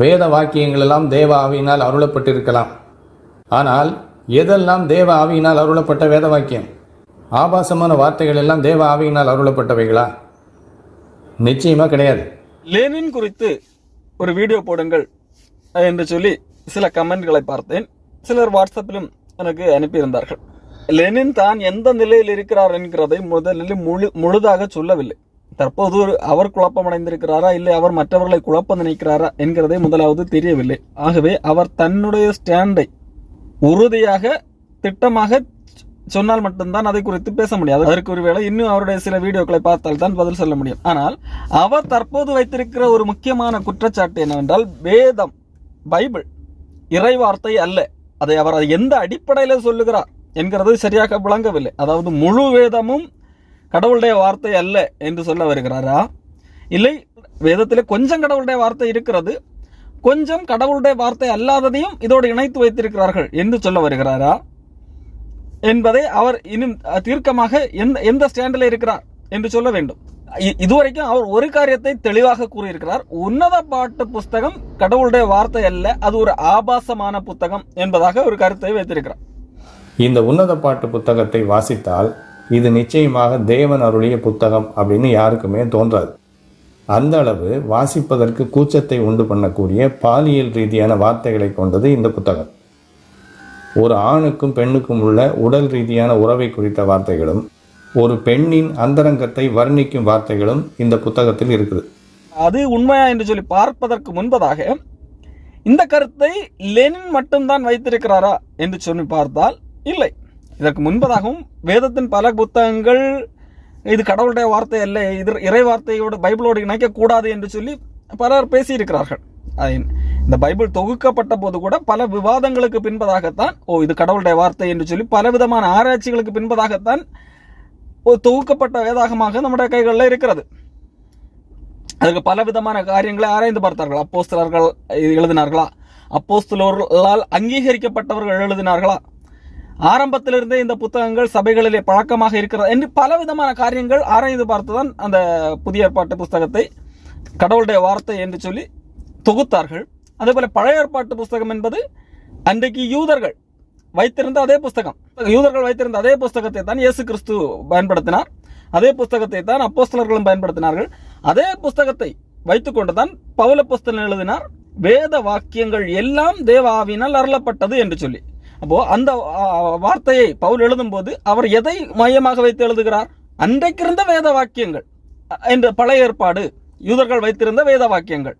வேத வாக்கியங்கள் எல்லாம் தேவ ஆவியினால் அருளப்பட்டிருக்கலாம். ஆனால் எதெல்லாம் தேவ ஆவியினால் அருளப்பட்ட வேத வாக்கியம்? ஆபாசமான வார்த்தைகள் எல்லாம் தேவ ஆவியினால் அருளப்பட்டவைகளா? நிச்சயமா கிடையாது. லெனின் குறித்து ஒரு வீடியோ போடுங்கள் என்று சொல்லி சில கமெண்ட்களை பார்த்தேன். சிலர் வாட்ஸ்அப்பிலும் எனக்கு அனுப்பியிருந்தார்கள். லெனின் தான் எந்த நிலையில் இருக்கிறார் என்கிறதை முதலில் முழு முழுதாக சொல்லவில்லை. தற்போது ஒரு- அவர் குழப்பமடைந்திருக்கிறாரா இல்லை அவர் மற்றவர்களை குழப்பம் நினைக்கிறாரா என்கிறதை முதலாவது தெரியவில்லை. ஆகவே அவர் தன்னுடைய ஸ்டாண்டை உறுதியாக திட்டமாக சொன்னால் மட்டும்தான் அதை குறித்து பேச முடியாது அதற்கு ஒருவேளை இன்னும் அவருடைய சில வீடியோக்களை பார்த்தால் தான் பதில் சொல்ல முடியும். ஆனால் அவர் தற்போது வைத்திருக்கிற ஒரு முக்கியமான குற்றச்சாட்டு என்னவென்றால் வேதம் பைபிள் இறைவார்த்தை அல்ல. அதை அவர் அது எந்த அடிப்படையில் சொல்லுகிறார் என்கிறது சரியாக விளங்கவில்லை. அதாவது முழு வேதமும் கடவுளுடைய வார்த்தை அல்ல என்று சொல்ல வருகிறாரா? இல்லை வேதத்தில் கொஞ்சம் கடவுளுடைய வார்த்தை இருக்கிறது. கொஞ்சம் கடவுளுடைய வார்த்தை அல்லாததையும் இதோடு இணைத்து வைத்திருக்கிறார்கள் என்று சொல்ல வருகிறாரா? என்பதை அவர் இன்னும் தீர்க்கமாக எந்த எந்த ஸ்டாண்டில் இருக்கிறார் என்று சொல்ல வேண்டும். இதுவரைக்கும் அவர் ஒரு காரியத்தை தெளிவாக கூறியிருக்கிறார். உன்னத பாட்டு புஸ்தகம் கடவுளுடைய வார்த்தை அல்ல அது ஒரு ஆபாசமான புத்தகம் என்பதாக ஒரு கருத்தை வைத்திருக்கிறார். இந்த உன்னத பாட்டு புத்தகத்தை வாசித்தால் இது நிச்சயமாக தேவன் அருளிய புத்தகம் அப்படின்னு யாருக்குமே தோன்றாது. அந்த அளவு வாசிப்பதற்கு கூச்சத்தை உண்டு பண்ணக்கூடிய பாலியல் ரீதியான வார்த்தைகளை கொண்டது இந்த புத்தகம். ஒரு ஆணுக்கும் பெண்ணுக்கும் உள்ள உடல் ரீதியான உறவை குறித்த வார்த்தைகளும் ஒரு பெண்ணின் அந்தரங்கத்தை வர்ணிக்கும் வார்த்தைகளும் இந்த புத்தகத்தில் இருக்குது. அது உண்மையா என்று சொல்லி பார்ப்பதற்கு முன்பதாக இந்த கருத்தை லெனின் மட்டும்தான் வைத்திருக்கிறாரா என்று சொல்லி பார்த்தால் இல்லை. இதற்கு முன்பதாகவும் வேதத்தின் பல புத்தகங்கள் இது கடவுளுடைய வார்த்தை அல்ல இது இறை வார்த்தையோடு பைபிளோடு இணைக்கக்கூடாது என்று சொல்லி பலர் பேசியிருக்கிறார்கள். அது இந்த பைபிள் தொகுக்கப்பட்ட போது கூட பல விவாதங்களுக்கு பின்பதாகத்தான் ஓ இது கடவுளுடைய வார்த்தை என்று சொல்லி பலவிதமான ஆராய்ச்சிகளுக்கு பின்பதாகத்தான் ஒரு தொகுக்கப்பட்ட வேதாகமாக நம்முடைய கைகளில் இருக்கிறது. அதுக்கு பல விதமான காரியங்களை ஆராய்ந்து பார்த்தார்கள். அப்போஸ்தலர்கள் இது எழுதினார்களா? அப்போஸ்தலர்களால் அங்கீகரிக்கப்பட்டவர்கள் எழுதினார்களா? ஆரம்பத்திலிருந்தே இந்த புத்தகங்கள் சபைகளிலே பழக்கமாக இருக்கிறது என்று பல விதமான காரியங்கள் ஆராய்ந்து பார்த்துதான் அந்த புதிய ஏற்பாட்டு புஸ்தகத்தை கடவுளுடைய வார்த்தை என்று சொல்லி தொகுத்தார்கள். அதேபோல பழைய ஏற்பாட்டு புஸ்தகம் என்பது அன்றைக்கு யூதர்கள் வைத்திருந்த அதே புஸ்தகம். யூதர்கள் வைத்திருந்த அதே புஸ்தகத்தை தான் இயேசு கிறிஸ்து பயன்படுத்தினார். அதே புஸ்தகத்தை தான் அப்போஸ்தலர்களும் பயன்படுத்தினார்கள். அதே புஸ்தகத்தை வைத்துக்கொண்டு தான் பவுல புஸ்தகம் எழுதினார் வேத வாக்கியங்கள் எல்லாம் தேவாவினால் அருளப்பட்டது என்று சொல்லி. அப்போ அந்த வார்த்தையை பவுல் எழுதும்போது அவர் எதை மையமாக வைத்து எழுதுகிறார்? அன்றைக்கிருந்த வேத வாக்கியங்கள் என்ற பழைய ஏற்பாடு யூதர்கள் வைத்திருந்த வேத வாக்கியங்கள்.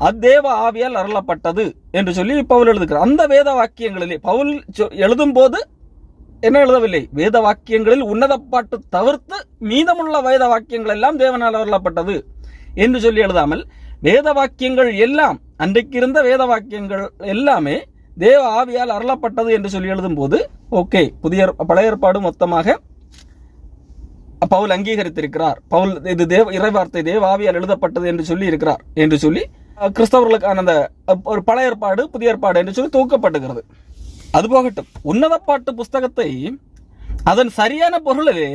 அத்தேவ ஆவியால் அருளப்பட்டது என்று சொல்லி பவுல் எழுதுகிறார். அந்த வேத வாக்கியங்களிலே பவுல் சொ- எழுதும்போது என்ன எழுதவில்லை? வேத வாக்கியங்களில் உன்னதப்பாட்டு தவிர்த்து மீதமுள்ள வேத வாக்கியங்கள் எல்லாம் தேவனால் அருளப்பட்டது என்று சொல்லி எழுதாமல் வேத வாக்கியங்கள் எல்லாம் அன்றைக்கு இருந்த வேத வாக்கியங்கள் எல்லாமே தேவ ஆவியால் அருளப்பட்டது என்று சொல்லி எழுதும்போது ஓகே புதிய பழைய ஏற்பாடு மொத்தமாக பவுல் அங்கீகரித்திருக்கிறார். பவுல் இது தேவ இறைவார்த்தை தேவ ஆவியால் எழுதப்பட்டது என்று சொல்லி இருக்கிறார் என்று சொல்லி கிறிஸ்தவர்களுக்கான அந்த ஒரு பழைய ஏற்பாடு புதிய ஏற்பாடு என்று சொல்லி தூக்கப்பட்டுகிறது அது போகட்டும். உன்னத பாட்டு புஸ்தகத்தை அதன் சரியான பொருளிலே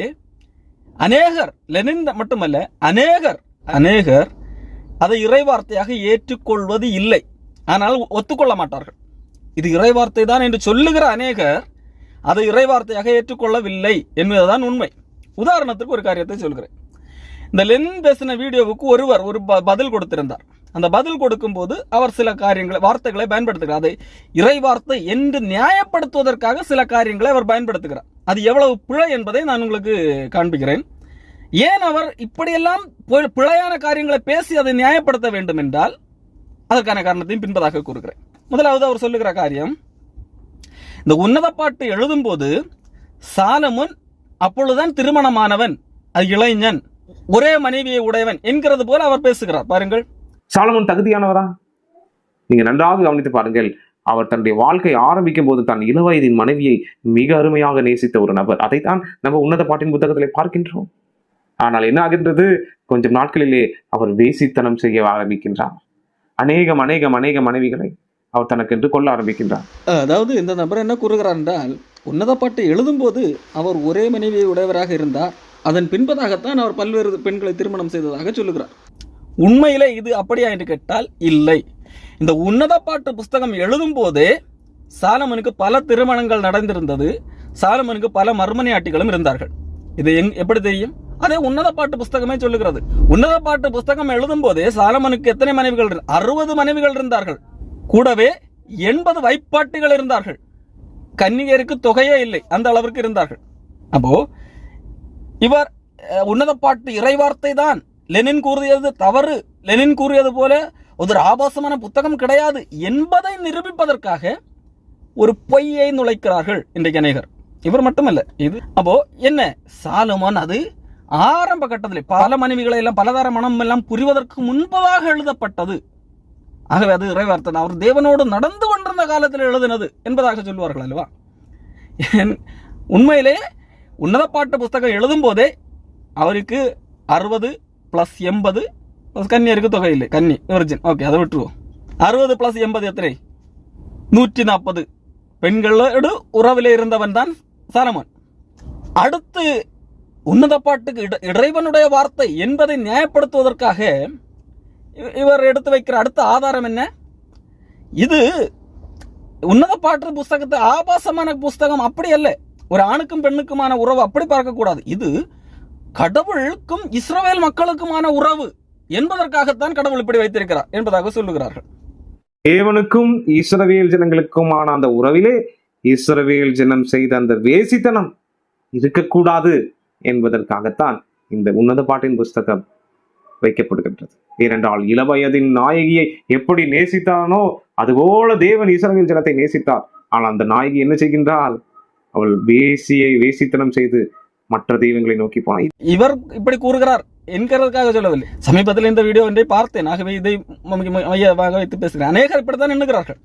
அநேகர் லெனின் மட்டுமல்ல அநேகர் அநேகர் அதை இறைவார்த்தையாக ஏற்றுக்கொள்வது இல்லை. ஆனால் ஒத்துக்கொள்ள மாட்டார்கள். இது இறைவார்த்தை தான் என்று சொல்லுகிற அநேகர் அதை இறைவார்த்தையாக ஏற்றுக்கொள்ளவில்லை என்பதுதான் உண்மை. உதாரணத்துக்கு ஒரு காரியத்தை சொல்கிறேன். இந்த லென் பேசின வீடியோவுக்கு ஒருவர் ஒரு ப- பதில் கொடுத்திருந்தார். அந்த பதில் கொடுக்கும்போது அவர் சில காரியங்களை வார்த்தைகளை பயன்படுத்துகிறார். அதை இறைவார்த்தை என்று நியாயப்படுத்துவதற்காக சில காரியங்களை அவர் பயன்படுத்துகிறார். அது எவ்வளவு பிழை என்பதை நான் உங்களுக்கு காண்பிக்கிறேன். ஏன் அவர் இப்படியெல்லாம் பிழையான காரியங்களை பேசி அதை நியாயப்படுத்த வேண்டும் என்றால் அதற்கான காரணத்தையும் பின்பதாக கூறுகிறேன். முதலாவது அவர் சொல்லுகிற காரியம் இந்த உன்னத பாட்டு எழுதும்போது சாலமுன் அப்பொழுதுதான் திருமணமானவன் அது இளைஞன் ஒரே மனைவியை உடையவன் என்கிறது போல அவர் பேசுகிறார். பாருங்கள். சாலமுன் தகுதியானவரா? நீங்க நன்றாக கவனித்து பாருங்கள் அவர் தன்னுடைய வாழ்க்கை ஆரம்பிக்கும் போது தன் இளவயதின் மனைவியை மிக அருமையாக நேசித்த ஒரு நபர். அதைத்தான் நம்ம உன்னத பாட்டின் புத்தகத்திலே பார்க்கின்றோம். ஆனால் என்ன ஆகின்றது? கொஞ்சம் நாட்களிலே அவர் வேசித்தனம் செய்ய ஆரம்பிக்கின்றார். அநேகம் அநேகம் அநேக மனைவிகளை அவர் தனக்கென்று கொள்ள ஆரம்பிக்கின்றார். அதாவது இந்த நபர் என்ன கூறுகிறார் என்றால் உன்னத பாட்டை எழுதும்போது அவர் ஒரே மனைவியை உடையவராக இருந்தார். அதன் பின்பதாகத்தான் அவர் பல்வேறு பெண்களை திருமணம் செய்ததாக சொல்லுகிறார். உண்மையிலே இது அப்படியா என்று கேட்டால் இல்லை. இந்த உன்னத பாட்டு புஸ்தகம் எழுதும் போதே சாலமனுக்கு பல திருமணங்கள் நடந்திருந்தது. சாலமனுக்கு பல மர்மனையாட்டிகளும் இருந்தார்கள். இது எங் எப்படி தெரியும்? அதே உன்னத பாட்டு புஸ்தகமே சொல்லுகிறது. உன்னத பாட்டு புஸ்தகம் எழுதும் போதே சாலமனுக்கு எத்தனை மனைவிகள் அறுபது மனைவிகள் இருந்தார்கள். கூடவே எண்பது வைப்பாட்டுகள் இருந்தார்கள். கன்னிகருக்கு தொகையே இல்லை அந்த அளவிற்கு இருந்தார்கள். அப்போ இவர் உன்னத பாட்டு இறைவார்த்தை தான். லெனின் கூறியது தவறு. லெனின் கூறியது போல ஒரு ஆபாசமான புத்தகம் கிடையாது. என்பதை நிரூபிப்பதற்காக ஒரு பொய்யை நுழைக்கிறார்கள் இன்றைக்கு அநேகர். இவர் மட்டுமல்ல இது அப்போ என்ன? சாலுமான் அது ஆரம்ப கட்டத்தில் பல மனைவிகளை எல்லாம் பலதார மனம் எல்லாம் புரிவதற்கு முன்பதாக எழுதப்பட்டது. ஆகவே அது இறைவார்த்தன் அவர் தேவனோடு நடந்து கொண்டிருந்த காலத்தில் எழுதினது என்பதாக சொல்லுவார்கள் அல்லவா? உண்மையிலே உன்னத பாட்டு புஸ்தகம் எழுதும் போதே அவருக்கு அறுபது ப்ளஸ் எண்பது ப்ளஸ் கன்னியருக்கு தொகை இல்லை. கன்னி ஒரிஜின் ஓகே அதை விட்டுருவோம். அறுபது ப்ளஸ் எண்பது எத்தனை? நூற்றி நாற்பது. பெண்களோடு உறவில் இருந்தவன் தான் சாலமன். அடுத்து உன்னத பாட்டுக்கு இட- இறைவனுடைய வார்த்தை என்பதை நியாயப்படுத்துவதற்காக இவர் எடுத்து வைக்கிற அடுத்த ஆதாரம் என்ன? இது உன்னத பாட்டு புஸ்தகத்தை ஆபாசமான புஸ்தகம் அப்படி அல்ல. ஒரு ஆணுக்கும் பெண்ணுக்குமான உறவு அப்படி பார்க்கக்கூடாது. இது கடவுளுக்கும் இஸ்ரவேல் மக்களுக்குமான உறவு என்பதற்காகத்தான் கடவுள் இப்படி வைத்திருக்கிறார் என்பதாக சொல்லுகிறார்கள். தேவனுக்கும் இஸ்ரவேல் ஜனங்களுக்குமான அந்த உறவிலே இஸ்ரவேல் ஜனம் செய்த அந்த வேசித்தனம் இருக்கக்கூடாது என்பதற்காகத்தான் இந்த உன்னத பாட்டின் புஸ்தகம் வைக்கப்படுகின்றது. ஏனென்றால் இளவயதின் நாயகியை எப்படி நேசித்தானோ அதுபோல தேவன் இஸ்ரவேல் ஜனத்தை நேசித்தார். ஆனால் அந்த நாயகி என்ன செய்கின்றால் அவள் வேசியை வேசித்தனம் செய்து மற்ற தெய்வங்களை நோக்கி போனார் இவர் இப்படி கூறுகிறார் என்கிறதுக்காக சொல்லவில்லை. சமீபத்தில் இந்த வீடியோ ஒன்றை பார்த்தேன். ஆகவே இதை மையமாக வைத்து பேசுகிறேன். அநேகர் இப்படித்தான் எண்ணுகிறார்கள்.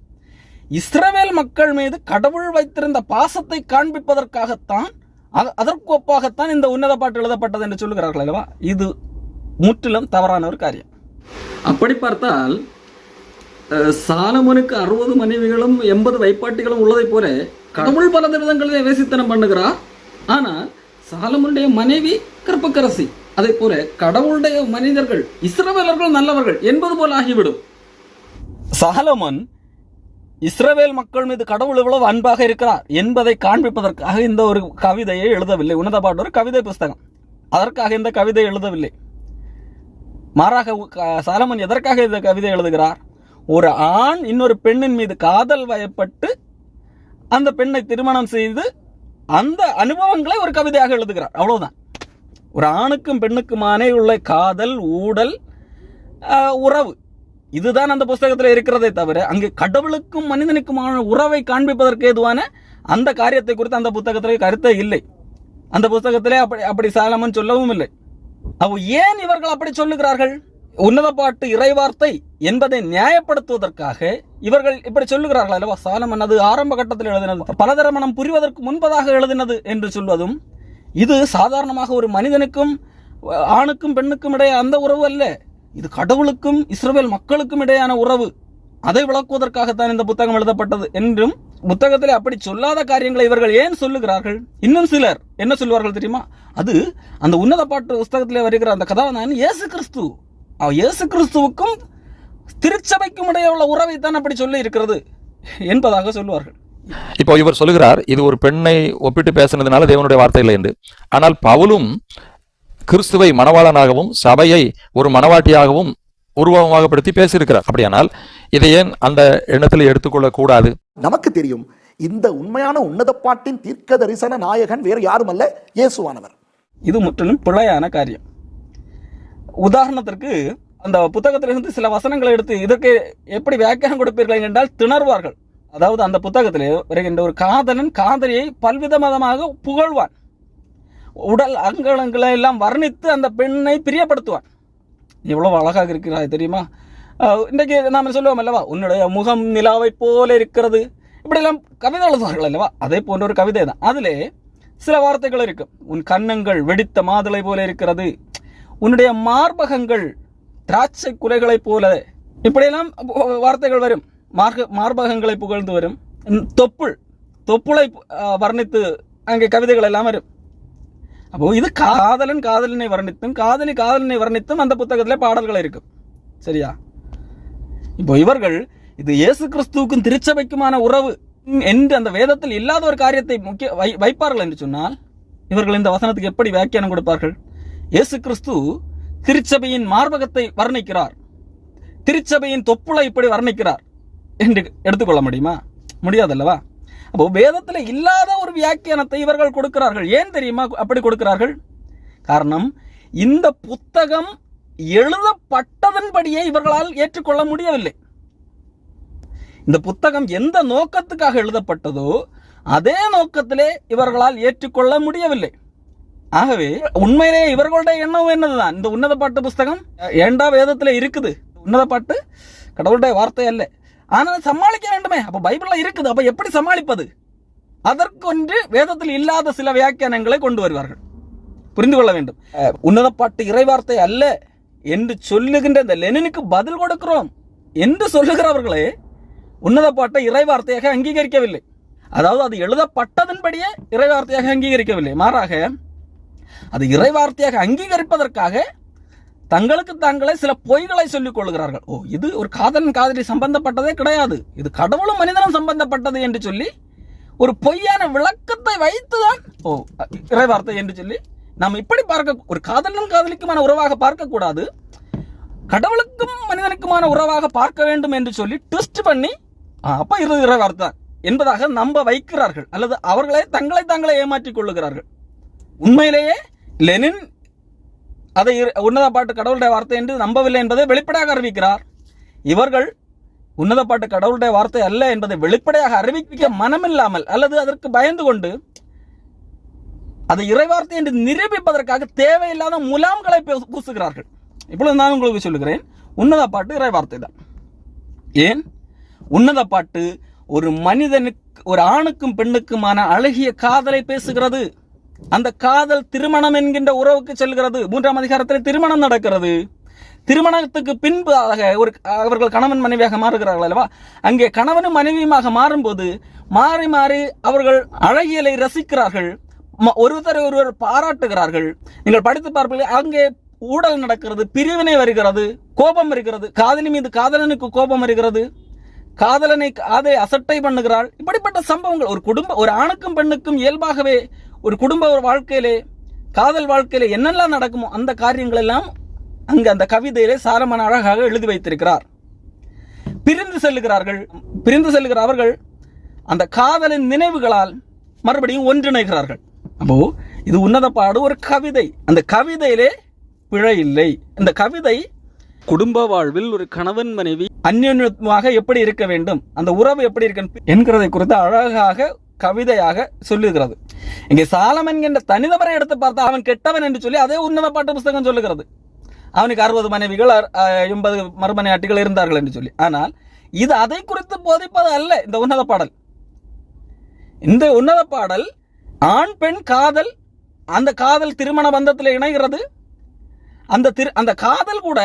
இஸ்ரவேல் மக்கள் மீது கடவுள் வைத்திருந்த பாசத்தை காண்பிப்பதற்காகத்தான் அ- அதற்கு ஒப்பாகத்தான் இந்த உன்னத பாட்டு எழுதப்பட்டது என்று சொல்லுகிறார்கள் அல்லவா? இது முற்றிலும் தவறான ஒரு காரியம். அப்படி பார்த்தால் சாலமோனுக்கு அறுபது மனைவிகளும் எண்பது வைப்பாட்டிகளும் உள்ளதைப் போல கடவுள் பல விதங்களிலே வேசித்தனம் பண்ணுகிறார். ஆனால் சாலமோனுடைய மனைவி கற்பக்கரசி அதே போல கடவுளுடைய மனிதர்கள் இஸ்ரவேலர்கள் நல்லவர்கள் என்பது போல ஆகிவிடும். சாலமன் இஸ்ரவேல் மக்கள் மீது கடவுள் எவ்வளவு அன்பாக இருக்கிறார் என்பதை காண்பிப்பதற்காக இந்த ஒரு கவிதையை எழுதவில்லை. உன்னத பாட்டு ஒரு கவிதை புஸ்தகம். அதற்காக இந்த கவிதை எழுதவில்லை. மாறாக சாலமன் எதற்காக இந்த கவிதை எழுதுகிறார்? ஒரு ஆண் இன்னொரு பெண்ணின் மீது காதல் வயப்பட்டு அந்த பெண்ணை திருமணம் செய்து அந்த அனுபவங்களை ஒரு கவிதையாக எழுதுகிறார். அவ்வளவுதான். ஒரு ஆணுக்கும் பெண்ணுக்குமானே உள்ள காதல் ஊடல் உறவு. இதுதான் அந்த புஸ்தகத்தில் இருக்கிறதே தவிர அங்கு கடவுளுக்கும் மனிதனுக்குமான உறவை காண்பிப்பதற்கு ஏதுவான அந்த காரியத்தை குறித்து அந்த புத்தகத்தில் கருத்தே இல்லை. அந்த புத்தகத்திலே அப்படி அப்படி சாலமன் சொல்லவும் இல்லை. அவ ஏன் இவர்கள் அப்படி சொல்லுகிறார்கள்? உன்னத பாட்டு இறைவார்த்தை என்பதை நியாயப்படுத்துவதற்காக இவர்கள் இப்படி சொல்லுகிறார்கள். அல்லவா சாலமன் அது ஆரம்ப கட்டத்தில் எழுதினது. பலதரமணம் புரிவதற்கு முன்பதாக எழுதினது என்று சொல்வதும் இது சாதாரணமாக ஒரு மனிதனுக்கும் ஆணுக்கும் பெண்ணுக்கும் இடையே அந்த உறவு அல்ல. இது கடவுளுக்கும் இஸ்ரேல் மக்களுக்கும் இடையான உறவு. அதை விளக்குவதற்காகத்தான் இந்த புத்தகம் எழுதப்பட்டது என்றும் புத்தகத்திலே அப்படி சொல்லாத காரியங்களை இவர்கள் ஏன் சொல்லுகிறார்கள்? இன்னும் சிலர் என்ன சொல்லுவார்கள் தெரியுமா? அது அந்த உன்னத பாட்டு புஸ்தகத்திலே வருகிற அந்த கதாநாயகன் இயேசு கிறிஸ்து இயேசு கிறிஸ்துவுக்கும் திருச்சபைக்கும் இடையே உள்ள உறவை தான் அப்படி சொல்லி இருக்கிறது என்பதாக சொல்லுவார்கள் இப்போ இவர் சொல்லுகிறார் இது ஒரு பெண்ணை ஒப்பிட்டு பேசினதுனால தேவனுடைய வார்த்தை இல்லை என்று. ஆனால் பவுலும் கிறிஸ்துவை மணவாளனாகவும் சபையை ஒரு மணவாட்டியாகவும் உருவகமாகப்படுத்தி பேசியிருக்கிறார். அப்படியானால் இதை ஏன் அந்த எண்ணத்தில் எடுத்துக்கொள்ளக் கூடாது நமக்கு தெரியும் இந்த உண்மையான உன்னத பாட்டின் தீர்க்க தரிசன நாயகன் வேறு யாருமல்ல? இயேசுவானவர். இது முற்றிலும் பிழையான காரியம். உதாரணத்திற்கு அந்த புத்தகத்திலிருந்து சில வசனங்களை எடுத்து இதற்கு எப்படி வியாக்கியானம் கொடுப்பீர்கள் என்றால் திணறுவார்கள். அதாவது அந்த புத்தகத்திலே வருகின்ற ஒரு காதலன் காதலியை பல்விதமாக புகழ்வான். உடல் அங்கங்களை எல்லாம் வர்ணித்து அந்த பெண்ணை பிரியப்படுத்துவான். எவ்வளவு அழகாக இருக்கிறாய் தெரியுமா? இன்றைக்கு நாம் சொல்லுவோம் அல்லவா உன்னுடைய முகம் நிலாவை போல இருக்கிறது இப்படியெல்லாம் கவிதை எழுதுவார்கள் அல்லவா அதே போன்ற ஒரு கவிதை தான் அதிலே சில வார்த்தைகள் இருக்கும் உன் கன்னங்கள் வெடித்த மாதுளை போல இருக்கிறது உன்னுடைய மார்பகங்கள் திராட்சை குலைகளைப் போல இப்படியெல்லாம் வார்த்தைகள் வரும் மார்க மார்பகங்களை புகழ்ந்து வரும் தொப்புள் தொப்புளை வர்ணித்து அங்கே கவிதைகள் எல்லாம் வரும் அப்போ இது காதலன் காதலனை வர்ணித்தும் காதலி காதலனை வர்ணித்தும் அந்த புத்தகத்தில் பாடல்கள் இருக்கும் சரியா இப்போ இவர்கள் இது இயேசு கிறிஸ்துவுக்கும் திருச்சபைக்குமான உறவு என்று அந்த வேதத்தில் இல்லாத ஒரு காரியத்தை முக்கிய வை வைப்பார்கள் என்று சொன்னால் இவர்கள் இந்த வசனத்துக்கு எப்படி வியாக்கியானம் கொடுப்பார்கள்? இயேசு கிறிஸ்து திருச்சபையின் மார்பகத்தை வர்ணிக்கிறார். திருச்சபையின் தொப்புளை இப்படி வர்ணிக்கிறார். என்று எடுத்துக்கொள்ள முடியுமா? முடியாதல்லவா? அப்போ வேதத்தில் இல்லாத ஒரு வியாக்கியானத்தை இவர்கள் கொடுக்கிறார்கள். ஏன் தெரியுமா அப்படி கொடுக்கிறார்கள்? காரணம் இந்த புத்தகம் எழுதப்பட்டதன்படியே இவர்களால் ஏற்றுக்கொள்ள முடியவில்லை. இந்த புத்தகம் எந்த நோக்கத்துக்காக எழுதப்பட்டதோ அதே நோக்கத்திலே இவர்களால் ஏற்றுக்கொள்ள முடியவில்லை. ஆகவே உண்மையிலே இவர்களுடைய எண்ணம் என்னதுதான்? இந்த உன்னத பாட்டு புஸ்தகம் ஏண்டா வேதத்தில் இருக்குது? உன்னத பாட்டு கடவுளுடைய வார்த்தை அல்ல. ஆனால் சமாளிக்க வேண்டுமே. அப்ப பைபிள்ல இருக்குது. அப்ப எப்படி சமாளிப்பது? அதற்கொன்று வேதத்தில் இல்லாத சில வியாக்கியானங்களை கொண்டு வருவார்கள். புரிந்து கொள்ள வேண்டும். உன்னத பாட்டு இறைவார்த்தை அல்ல. என்று சொல்லுகின்ற இந்த லெனினுக்கு பதில் கொடுக்கிறோம் என்று சொல்லுகிறவர்களே உன்னதப்பட்ட இறைவார்த்தையாக அங்கீகரிக்கவில்லை. அதாவது அது எழுதப்பட்டதன்படியே இறைவார்த்தையாக அங்கீகரிக்கவில்லை. மாறாக அது இறைவார்த்தையாக அங்கீகரிப்பதற்காக தங்களுக்கு தாங்களே சில பொய்களை சொல்லிக் கொள்கிறார்கள். ஓ இது ஒரு காதலன் காதலி சம்பந்தப்பட்டதே கிடையாது. இது கடவுளும் மனிதனும் சம்பந்தப்பட்டது என்று சொல்லி ஒரு பொய்யான விளக்கத்தை வைத்துதான் ஓ இறைவார்த்தை என்று சொல்லி நாம் இப்படி பார்க்க ஒரு காதலன் காதலிக்குமான உறவாக பார்க்கக்கூடாது. கடவுளுக்கும் மனிதனுக்குமான உறவாக பார்க்க வேண்டும் என்று சொல்லி ட்விஸ்ட் பண்ணி ஆ, அப்ப இது இறைவார்த்தை என்பதாக நம்ப வைக்கிறார்கள். அல்லது அவர்களே தங்களை தாங்களே ஏமாற்றிக் கொள்ளுகிறார்கள். உண்மையிலேயே லெனின் அதை உன்னத பாட்டு கடவுளுடைய வார்த்தை என்று நம்பவில்லை என்பதை வெளிப்படையாக அறிவிக்கிறார். இவர்கள் உன்னத பாட்டு கடவுளுடைய வார்த்தை அல்ல என்பதை வெளிப்படையாக அறிவிக்க மனமில்லாமல் அல்லது அதற்கு பயந்து கொண்டு அதை இறைவார்த்தை என்று நிரூபிப்பதற்காக தேவையில்லாத முலாம்களை பூசுகிறார்கள். இப்பொழுது நான் உங்களுக்கு சொல்லுகிறேன் உன்னத பாட்டு இறைவார்த்தை தான். ஏன்? உன்னத பாட்டு ஒரு மனிதனுக்கு ஒரு ஆணுக்கும் பெண்ணுக்குமான அழகிய காதலை பேசுகிறது. அந்த காதல் திருமணம் என்கின்ற உறவுக்கு செல்கிறது. மூன்றாம் அதிகாரத்தில் திருமணம் நடக்கிறது. திருமணத்துக்கு பின்பு ஒரு அவர்கள் கணவன் மனைவியாக மாறுகிறார்கள் அல்லவா? அங்கே கணவனும் மனைவியுமாக மாறும்போது மாறி மாறி அவர்கள் அழகியலை ரசிக்கிறார்கள். ஒருத்தரை ஒருவர் பாராட்டுகிறார்கள். நீங்கள் படித்து பார்ப்பீர்கள் அங்கே ஊழல் நடக்கிறது பிரிவினை வருகிறது கோபம் வருகிறது காதலி மீது காதலனுக்கு கோபம் வருகிறது. காதலனை காதை அசட்டை பண்ணுகிறாள். இப்படிப்பட்ட சம்பவங்கள் ஒரு குடும்ப ஒரு ஆணுக்கும் பெண்ணுக்கும் இயல்பாகவே ஒரு குடும்ப ஒரு வாழ்க்கையிலே காதல் வாழ்க்கையிலே என்னெல்லாம் நடக்குமோ அந்த காரியங்கள் எல்லாம் அங்கு அந்த கவிதையிலே சாரமான அழகாக எழுதி வைத்திருக்கிறார். பிரிந்து செல்லுகிறார்கள் பிரிந்து செல்லுகிற அவர்கள் அந்த காதலின் நினைவுகளால் மறுபடியும் ஒன்றிணைகிறார்கள். அப்போ இது உன்னத பாடு ஒரு கவிதை. அந்த கவிதையிலே பிழை இல்லை. இந்த கவிதை குடும்ப வாழ்வில் ஒரு கணவன் மனைவி அந்யோன்யமாக எப்படி இருக்க வேண்டும் அந்த உறவு எப்படி இருக்க என்கிறதை குறித்து அழகாக கவிதையாக சொல்லுகிறது. இங்கே சாலம் என்கின்ற தனிநபரை எடுத்து பார்த்தா அவன் கெட்டவன் என்று சொல்லி அதே உன்னத பாட்டு புஸ்தகம் சொல்லுகிறது. அவனுக்கு அறுபது மனைவிகள் எண்பது மறுமனையாட்டிகள் இருந்தார்கள் என்று சொல்லி. ஆனால் இது அதை குறித்து போதிப்பது அல்ல இந்த உன்னத பாடல். இந்த உன்னத பாடல் ஆண் பெண் காதல் அந்த காதல் திருமண பந்தத்தில் இணைகிறது. அந்த திரு அந்த காதல் கூட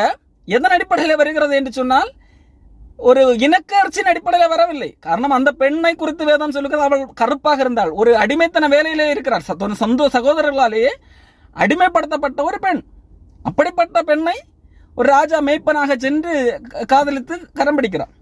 எதன் அடிப்படையில் வருகிறது என்று சொன்னால் ஒரு இனக்கர்ச்சியின் அடிப்படையில் வரவில்லை. காரணம் அந்த பெண்ணை குறித்து வேதம் சொல்லுகிறது. அவள் கருப்பாக இருந்தாள். ஒரு அடிமைத்தன வேலையிலே இருக்கிறார் சொந்த சகோதரர்களாலேயே அடிமைப்படுத்தப்பட்ட ஒரு பெண். அப்படிப்பட்ட பெண்ணை ஒரு ராஜா மேய்ப்பனாக சென்று காதலித்து கரம் பிடிக்கிறார்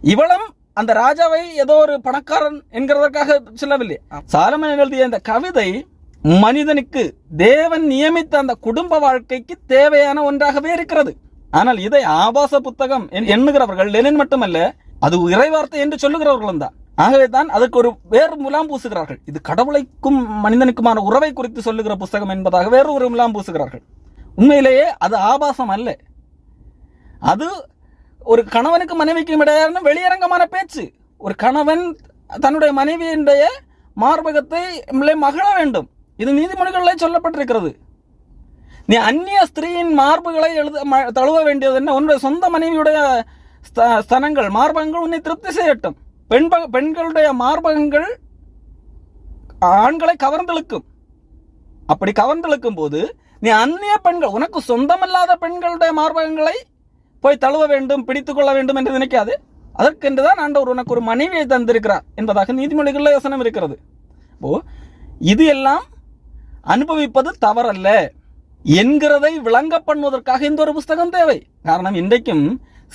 இவளும் அந்த ராஜாவை ஏதோ ஒரு பணக்காரன் என்கிறதற்காக சொல்லவில்லை. சாலமன் எழுதிய இந்த கவிதை மனிதனுக்கு தேவன் நியமித்த அந்த குடும்ப வாழ்க்கைக்கு தேவையான ஒன்றாகவே இருக்கிறது. ஆனால் இதை ஆபாச புத்தகம் என்- எண்ணுகிறவர்கள் லெனின் மட்டுமல்ல அது இறைவார்த்தை என்று சொல்லுகிறவர்களும் தான். ஆகவே தான் அதற்கு ஒரு வேறு முலாம் பூசுகிறார்கள். இது கடவுளைக்கும் மனிதனுக்குமான உறவை குறித்து சொல்லுகிற புஸ்தகம் என்பதாக வேறு ஒரு முலாம் பூசுகிறார்கள். உண்மையிலேயே அது ஆபாசம் அல்ல. அது ஒரு கணவனுக்கு மனைவிக்கும் இடையான வெளியரங்கமான பேச்சு. ஒரு கணவன் தன்னுடைய மனைவியினுடைய மார்பகத்தை உள்ளே மகிழ வேண்டும். இது நீதிமொழிகளில் சொல்லப்பட்டிருக்கிறது. நீ அந்நிய ஸ்திரீயின் மார்புகளை எழுத ம- தழுவ வேண்டியது என்ன? உன்னுடைய சொந்த மனைவியுடைய ஸ்த- ஸ்தனங்கள் மார்பகங்கள் உன்னை திருப்தி செய்யட்டும். பெண் பெண்களுடைய மார்பகங்கள் ஆண்களை கவர்ந்தெழுக்கும். அப்படி கவர்ந்தெழுக்கும் போது நீ அந்நிய பெண்கள் உனக்கு சொந்தமல்லாத பெண்களுடைய மார்பகங்களை போய் தழுவ வேண்டும் பிடித்து கொள்ள வேண்டும் என்று நினைக்காது. அதற்கென்று தான் ஆண்டவர் உனக்கு ஒரு மனைவியை தந்திருக்கிறார் என்பதாக நீதிமொழிகளில் யோசனம் இருக்கிறது. ஓ இது எல்லாம் அனுபவிப்பது தவறல்ல. என்கிறதை விளங்க பண்ணுவதற்காக இந்த ஒரு புஸ்தகம் தேவை. காரணம் இன்றைக்கும்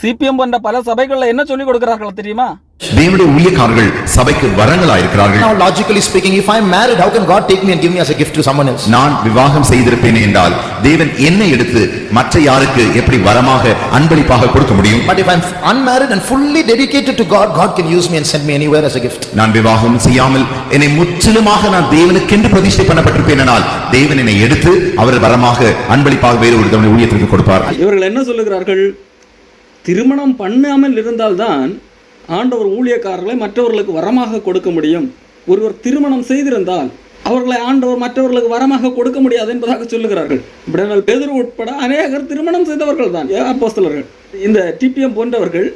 சிபிஎம் போன்ற பல சபைகளில் என்ன சொல்லிக் கொடுக்கிறார்கள் தெரியுமா? தேவனுடைய ஊழியக்காரர்கள் சபைக்கு வரங்களாயிருக்கிறார்கள் Now, logically speaking, if I'm married, how can God take me and give me as a gift to someone else? நான் விவாகம் செய்திருப்பேன் என்றால் தேவன் என்னை எடுத்து மற்ற யாருக்கு எப்படி வரமாக அன்பளிப்பாக கொடுக்க முடியும் But if I'm unmarried and fully dedicated to God, God can use me and send me anywhere as a gift. நான் விவாகம் செய்யாமல் என்னை முற்றிலுமாக நான் தேவனுக்கென்று பிரதிஷ்டை பண்ணப்பட்டிருப்பேனால் தேவன் என்னை எடுத்து அவர் வரமாக அன்பளிப்பாக வேறு ஒரு தவணை ஊழியத்திற்கு கொடுப்பார் இவர்கள் என்ன சொல்லுகிறார்கள் திருமணம் பண்ணாமல் இருந்தால்தான் ஆண்டவர் ஊழியக்காரர்களை மற்றவர்களுக்கு வரமாக கொடுக்க முடியும். ஒருவர் திருமணம் செய்திருந்தால் அவர்களை ஆண்டவர் மற்றவர்களுக்கு வரமாக கொடுக்க முடியாது என்பதாக சொல்லுகிறார்கள். இப்படினால் பேதுரு உட்பட அநேகர் திருமணம் செய்தவர்கள் தான். அப்போஸ்தலர்கள். இந்த டிபிஎம் போன்றவர்கள்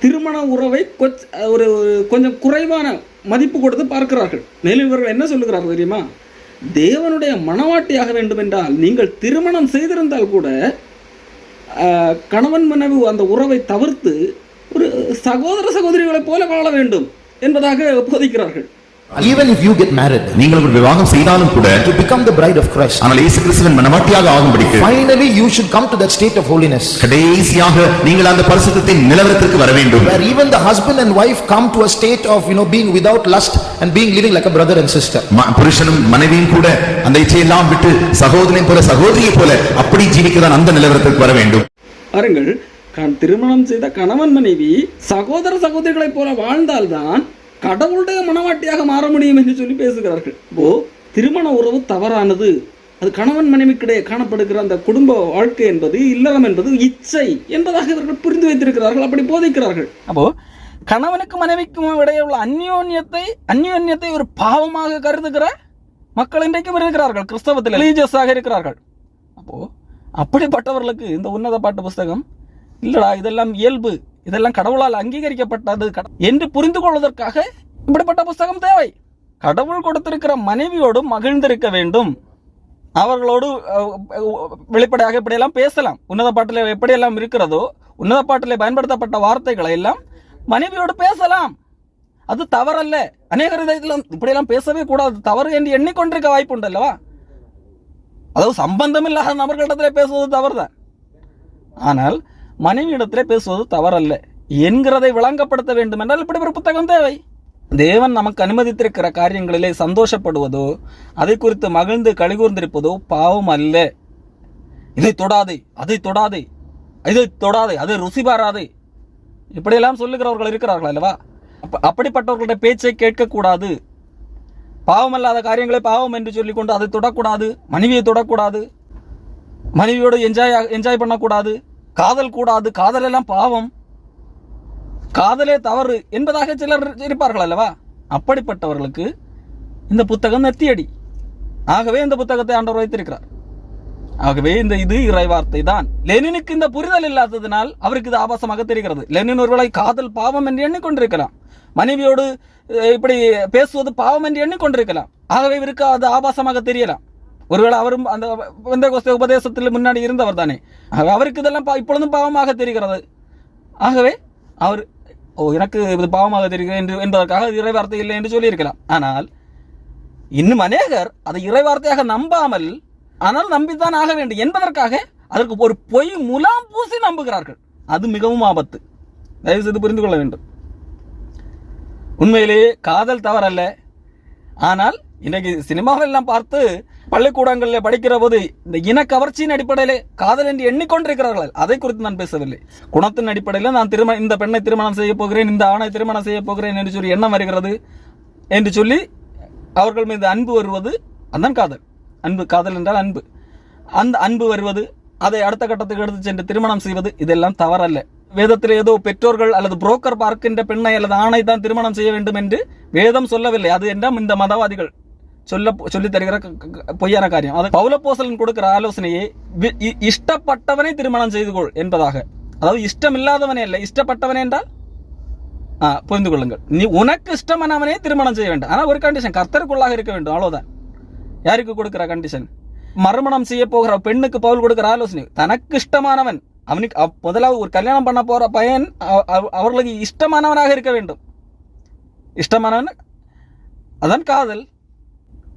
திருமண உறவை கொச்- ஒரு கொஞ்சம் குறைவான மதிப்பு கொடுத்து பார்க்கிறார்கள். மேலும் இவர்கள் என்ன சொல்லுகிறார்கள் தெரியுமா? தேவனுடைய மனவாட்டியாக வேண்டும் என்றால் நீங்கள் திருமணம் செய்திருந்தால் கூட கணவன் மனைவி அந்த உறவை தவிர்த்து ஒரு சகோதர சகோதரிகளைப் போல வாழ வேண்டும் என்பதாக போதிக்கிறார்கள் Even if you get married, நீங்கள் ஒரு விவாகம் செய்தாலும் கூட to become the bride of Christ, ஆனால் இயேசு கிறிஸ்துவின் மனவாட்டியாக ஆகும்படிக்கு finally you should come to that state of holiness. கடைசியாக நீங்கள் அந்த பரிசுத்தத்தின் நிலவரத்திற்கு வர வேண்டும் Where even the husband and wife come to a state of, you know, being without lust and being living like a brother and sister. புருஷனும் மனைவியும் கூட அந்த இச்சையெல்லாம் விட்டு சகோதரனை போல சகோதரியை போல அப்படி ஜீவிக்கதான் அந்த நிலவரத்திற்கு வர வேண்டும் பாருங்கள் திருமணம் செய்த கணவன் மனைவி சகோதர சகோதரிகளைப் போல வாழ்ந்தால்தான் கடவுளுடைய மனவாட்டியாக மாற முடியும் என்று சொல்லி பேசுகிறார்கள். இப்போ திருமண உறவு தவறானது. அது கணவன் மனைவிக்கிடையே காணப்படுகிற அந்த குடும்ப வாழ்க்கை என்பது இல்லறம் என்பது இச்சை என்பதாக இவர்கள் புரிந்து வைத்திருக்கிறார்கள் அப்படி போதிக்கிறார்கள். அப்போ கணவனுக்கு மனைவிக்கும் இடையே உள்ள அந்யோன்யத்தை அந்யோன்யத்தை ஒரு பாவமாக கருதுகிற மக்கள் இன்றைக்கும் இருக்கிறார்கள். கிறிஸ்தவத்தில் ரிலீஜியஸாக இருக்கிறார்கள். அப்போ அப்படிப்பட்டவர்களுக்கு இந்த உன்னத பாட்டு புஸ்தகம் இல்லடா இதெல்லாம் இயல்பு. இதெல்லாம் கடவுளால் அங்கீகரிக்கப்பட்டது. கட- என்று புரிந்து கொள்வதற்காக இப்படிப்பட்ட புஸ்தகம் தேவை. கடவுள் கொடுத்திருக்கிற மனைவியோடு மகிழ்ந்திருக்க வேண்டும். அவர்களோடு வெளிப்படையாக இப்படியெல்லாம் பேசலாம். உன்னத பாட்டில் எப்படியெல்லாம் இருக்கிறதோ உன்னத பாட்டில் பயன்படுத்தப்பட்ட வார்த்தைகளை எல்லாம் மனைவியோடு பேசலாம். அது தவறல்ல. அநேகர் இதெல்லாம் இப்படியெல்லாம் பேசவே கூடாது. தவறு என்று எண்ணிக்கொண்டிருக்க வாய்ப்பு உண்டல்லவா அதாவது சம்பந்தம் இல்லாத நபர்களிடத்திலே பேசுவது தவறுதான். ஆனால் மனைவியிடத்திலே பேசுவது தவறல்ல. என்கிறதை விளங்கப்படுத்த வேண்டுமென்றால் இப்படி ஒரு புத்தகம் தேவை. தேவன் நமக்கு அனுமதித்திருக்கிற காரியங்களிலே சந்தோஷப்படுவதோ அதை குறித்து மகிழ்ந்து கழிகூர்ந்திருப்பதோ பாவம் அல்ல. இதை தொடாதே அதை தொடாதே இதை தொடாதே அதை ருசி பாராதே. இப்படியெல்லாம் சொல்லுகிறவர்கள் இருக்கிறார்கள் அல்லவா? அப்படிப்பட்டவர்களுடைய பேச்சை கேட்கக்கூடாது. பாவமல்லாத காரியங்களை பாவம் என்று சொல்லிக்கொண்டு அதை தொடக்கூடாது. மனைவியை தொடக்கூடாது. மனைவியோடு என்ஜாய் என்ஜாய் பண்ணக்கூடாது. காதல் கூடாது காதல் எல்லாம் பாவம். காதலே தவறு என்பதாக சிலர் இருப்பார்கள் அல்லவா? அப்படிப்பட்டவர்களுக்கு இந்த புத்தகம் நெத்தியடி. ஆகவே இந்த புத்தகத்தை ஆண்டவர் வைத்திருக்கிறார். ஆகவே இந்த இது இறைவார்த்தை தான். லெனினுக்கு இந்த புரிதல் இல்லாததினால் அவருக்கு இது ஆபாசமாக தெரிகிறது. லெனின் ஒருவேளை காதல் பாவம் என்று எண்ணிக்கொண்டிருக்கலாம். மனைவியோடு இப்படி பேசுவது பாவம் என்று எண்ணிக்கொண்டிருக்கலாம். ஆகவே இவருக்கு அது ஆபாசமாக தெரியலாம். ஒருவேளை அவரும் அந்த பெந்தகோஸ்தே உபதேசத்தில் முன்னாடி இருந்தவர் தானே. அவருக்கு இதெல்லாம் பா- இப்பொழுதும் பாவமாக தெரிகிறது. ஆகவே அவர் ஓ எனக்கு இது பாவமாக தெரிகிறது என்று என்பதற்காக அது இறைவார்த்தை இல்லை என்று சொல்லியிருக்கலாம். ஆனால் இன்னும் அநேகர் அதை இறைவார்த்தையாக நம்பாமல் ஆனால் நம்பித்தான் ஆக வேண்டும் என்பதற்காக அதற்கு ஒரு பொய் முலாம் பூசி நம்புகிறார்கள். அது மிகவும் ஆபத்து. தயவு செய்து புரிந்து கொள்ள வேண்டும். உண்மையிலேயே காதல் தவறல்ல. ஆனால் இன்றைக்கு சினிமாவெல்லாம் பார்த்து பள்ளிக்கூடங்களில் படிக்கிற போது இந்த இன கவர்ச்சியின் அடிப்படையில் காதல் என்று எண்ணிக்கொண்டிருக்கிறார்கள். அதை குறித்து நான் பேசவில்லை. குணத்தின் அடிப்படையில் நான் திருமண இந்த பெண்ணை திருமணம் செய்ய போகிறேன் இந்த ஆணை திருமணம் செய்ய போகிறேன் என்று சொல்லி எண்ணம் வருகிறது என்று சொல்லி அவர்கள் மீது அன்பு வருவது அதான் காதல். அன்பு காதல் என்றால் அன்பு. அந்த அன்பு வருவது அதை அடுத்த கட்டத்துக்கு எடுத்து சென்று திருமணம் செய்வது இதெல்லாம் தவறல்ல. வேதத்தில் ஏதோ பெற்றோர்கள் அல்லது புரோக்கர் பார்க்கின்ற பெண்ணை அல்லது ஆணை தான் திருமணம் செய்ய வேண்டும் என்று வேதம் சொல்லவில்லை. அது என்றால் இந்த மதவாதிகள். சொல்ல சொல்லித் தருகிற க- பொய்யான காரியம். அது பௌலப்போசலன் கொடுக்கிற ஆலோசனையை வி- இஷ்டப்பட்டவனை திருமணம் செய்து கொள் என்பதாக. அதாவது இஷ்டம் இல்லாதவனே இல்லை இஷ்டப்பட்டவனே என்றால் ஆ, புரிந்து கொள்ளுங்கள். நீ உனக்கு இஷ்டமானவனே திருமணம் செய்ய வேண்டும். ஆனால் ஒரு கண்டிஷன் கர்த்தருக்குள்ளாக இருக்க வேண்டும். அவ்வளோதான் யாருக்கு கொடுக்குற கண்டிஷன் மறுமணம் செய்ய போகிற பெண்ணுக்கு பவுல் கொடுக்குற ஆலோசனை. தனக்கு இஷ்டமானவன் அவனுக்கு முதலாவது ஒரு கல்யாணம் பண்ண போகிற பையன் அவர்களுக்கு இஷ்டமானவனாக இருக்க வேண்டும். இஷ்டமானவன் அதான் காதல்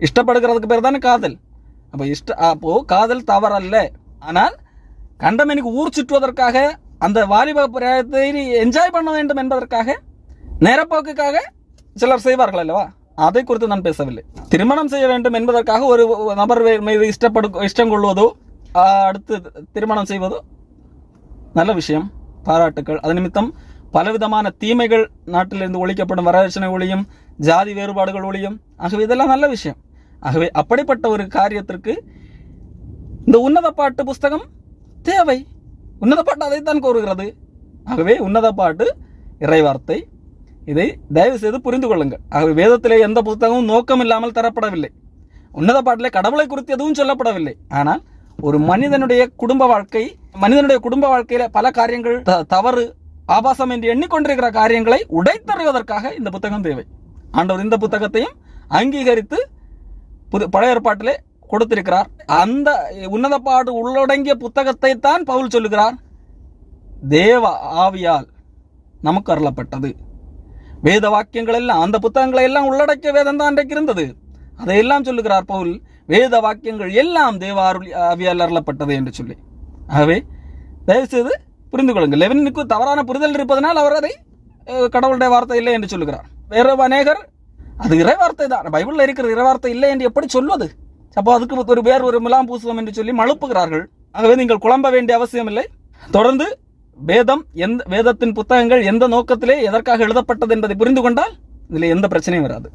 இஷ்டப்படுகிறதுக்கு பேர் தானே காதல். அப்போ இஷ்ட அப்போது காதல் தவறல்ல. ஆனால் கண்டமேனுக்கு ஊர் சுற்றுவதற்காக அந்த வாலிப பிரயத்தை என்ஜாய் பண்ண வேண்டும் என்பதற்காக நேரப்போக்குக்காக சிலர் செய்வார்கள் அல்லவா? அதை குறித்து நான் பேசவில்லை. திருமணம் செய்ய வேண்டும் என்பதற்காக ஒரு நபர் மீது இஷ்டப்படு இஷ்டம் கொள்வதோ அடுத்து திருமணம் செய்வதோ நல்ல விஷயம். பாராட்டுக்கள். அது நிமித்தம் பலவிதமான தீமைகள் நாட்டிலிருந்து ஒழிக்கப்படும் வரதட்சணை ஒழியும் ஜாதி வேறுபாடுகள் ஒழியும் ஆகவே இதெல்லாம் நல்ல விஷயம். ஆகவே அப்படிப்பட்ட ஒரு காரியத்திற்கு இந்த உன்னத பாட்டு புஸ்தகம் தேவை. உன்னத பாட்டு அதைத்தான் கூறுகிறது. ஆகவே உன்னத பாட்டு இறைவார்த்தை. இதை தயவு செய்து புரிந்து கொள்ளுங்கள். ஆகவே வேதத்திலே எந்த புத்தகமும் நோக்கம் இல்லாமல் தரப்படவில்லை. உன்னத பாட்டிலே கடவுளை குறித்து எதுவும் சொல்லப்படவில்லை. ஆனால் ஒரு மனிதனுடைய குடும்ப வாழ்க்கை மனிதனுடைய குடும்ப வாழ்க்கையில பல காரியங்கள் த- தவறு ஆபாசம் என்று எண்ணிக்கொண்டிருக்கிற காரியங்களை உடைத்தறிவதற்காக இந்த புத்தகம் தேவை. ஆண்டவர் இந்த புத்தகத்தையும் அங்கீகரித்து புது பழைய ஏற்பாட்டிலே கொடுத்திருக்கிறார். அந்த உன்னத பாடு உள்ளடங்கிய புத்தகத்தை தான் பவுல் சொல்லுகிறார். தேவ ஆவியால் நமக்கு அருளப்பட்டது. வேத வாக்கியங்கள் எல்லாம் அந்த புத்தகங்களை எல்லாம் உள்ளடக்கிய வேதம் தான் அன்றைக்கு இருந்தது. அதையெல்லாம் சொல்லுகிறார் பவுல் வேத வாக்கியங்கள் எல்லாம் தேவ அருள் ஆவியால் அருளப்பட்டது என்று சொல்லி. ஆகவே தயவுசெய்து புரிந்து கொள்ளுங்கள். லெவனுக்கு தவறான புரிதல் இருப்பதனால் அவர் அதை கடவுளுடைய வார்த்தை இல்லை என்று சொல்லுகிறார். வேறு அநேகர் அது இறைவார்த்தை தான். பைபிளில் இருக்கிற இறைவார்த்தை இல்லை என்று எப்படி சொல்வது? அப்போ அதுக்கு ஒரு வேறு ஒரு முலாம் பூசுவோம் என்று சொல்லி மழுப்புகிறார்கள். ஆகவே நீங்கள் குழம்ப வேண்டிய அவசியம் இல்லை. தொடர்ந்து வேதம் எந்த வேதத்தின் புத்தகங்கள் எந்த நோக்கத்திலே எதற்காக எழுதப்பட்டது என்பதை புரிந்து கொண்டால் இதில் எந்த பிரச்சனையும் வராது.